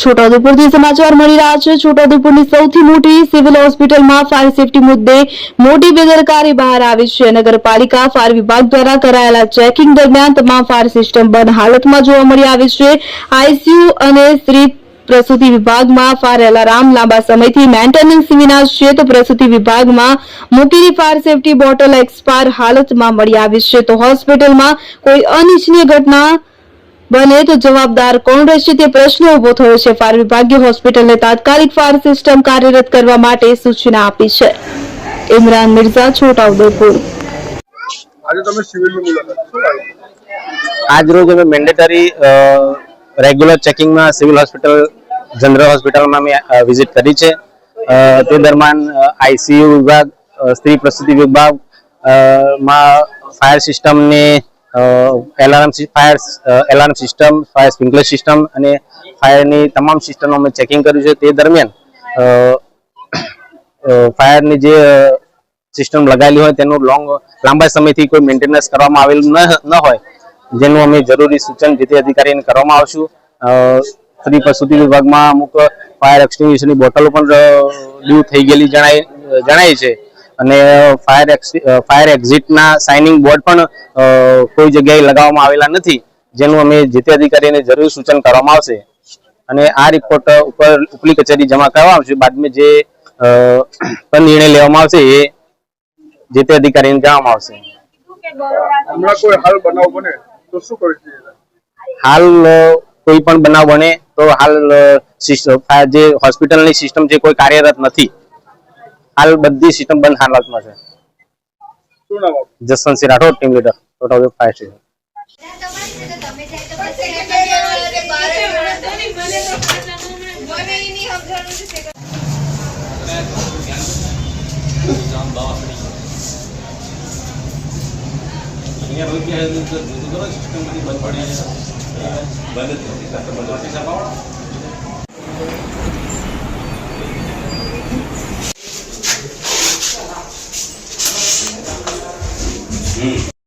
છોટાઉદેપુરથી સમાચાર મળી રહ્યા છે. છોટાઉદેપુરની સૌથી મોટી સિવિલ હોસ્પિટલમાં ફાયર સેફટી મુદ્દે મોટી બેદરકારી બહાર આવી છે. નગરપાલિકા, ફાયર વિભાગ દ્વારા કરાયેલા ચેકિંગ દરમિયાન તમામ ફાયર સિસ્ટમ બંધ હાલતમાં જોવા મળી આવી છે. આઈસીયુ અને સ્ત્રી પ્રસૂતિ વિભાગમાં ફાયર એલાર્મ લાંબા સમયથી મેન્ટેનન્સ વિના છે. તો પ્રસૂતિ વિભાગમાં મૂકેલી ફાયર સેફટી બોટલ એક્સપાયર હાલતમાં મળી આવી છે. તો હોસ્પિટલમાં કોઈ અનિચ્છનીય ઘટના બને તો જવાબદાર કોણ રહેશે તે પ્રશ્ન ઊભો થયો છે. ફાયર વિભાગે હોસ્પિટલને તાત્કાલિક ફાયર સિસ્ટમ કાર્યરત કરવા માટે સૂચના આપી છે. ઇમરાન મિર્ઝા છોટાઉદેપુર. આજે તમે સિવિલની મુલાકાત આજ રોજ અમે મેન્ડેટરી રેગ્યુલર ચેકિંગમાં સિવિલ હોસ્પિટલ જનરલ હોસ્પિટલમાં મેં વિઝિટ કરી છે. તે દરમિયાન આઈસીયુ વિભાગ અ, સ્ત્રી પ્રસૂતિ વિભાગ અ, માં ફાયર સિસ્ટમની alarm fire alarm system fire sprinkler system અને ફાયરની તમામ સિસ્ટમનું અમે ચેકિંગ કર્યું છે. તે દરમિયાન ફાયરની જે સિસ્ટમ લગાવેલી હોય તેનું લોંગ લાંબા સમયથી કોઈ મેન્ટેનન્સ કરવામાં આવેલું ન હોય. જેનું અમે જરૂરી સૂચન જે તે અધિકારીને કરવામાં આવશું. સ્ત્રી પ્રસૂતિ વિભાગમાં અમુક ફાયર એક્સટિંગ્વિશરની બોટલો પણ ડ્યુ થઈ ગયેલી જણાય જણાય છે. અને ફાયર ફાયર એક્ઝિટના સાઇનિંગ બોર્ડ પણ કોઈ જગ્યાએ લગાવવામાં આવેલા નથી જેનું અમે જે તે અધિકારીને જરૂરી સૂચન કરવામાં આવશે. અને આ રિપોર્ટ ઉપર ઉપલી કચેરી જમા કરવામાં આવશે. બાદમાં જે પણ નિર્ણય લેવામાં આવશે એ જે તે અધિકારીને જણાવવામાં આવશે. હાલ કોઈ પણ બનાવ બને તો હાલ જે હોસ્પિટલની સિસ્ટમ છે કોઈ કાર્યરત નથી. હાલ બધી સિસ્ટમ બંધ હાલતમાં છે. શું Jaswantsinh Rathod team leader total fire station બંધ Mm.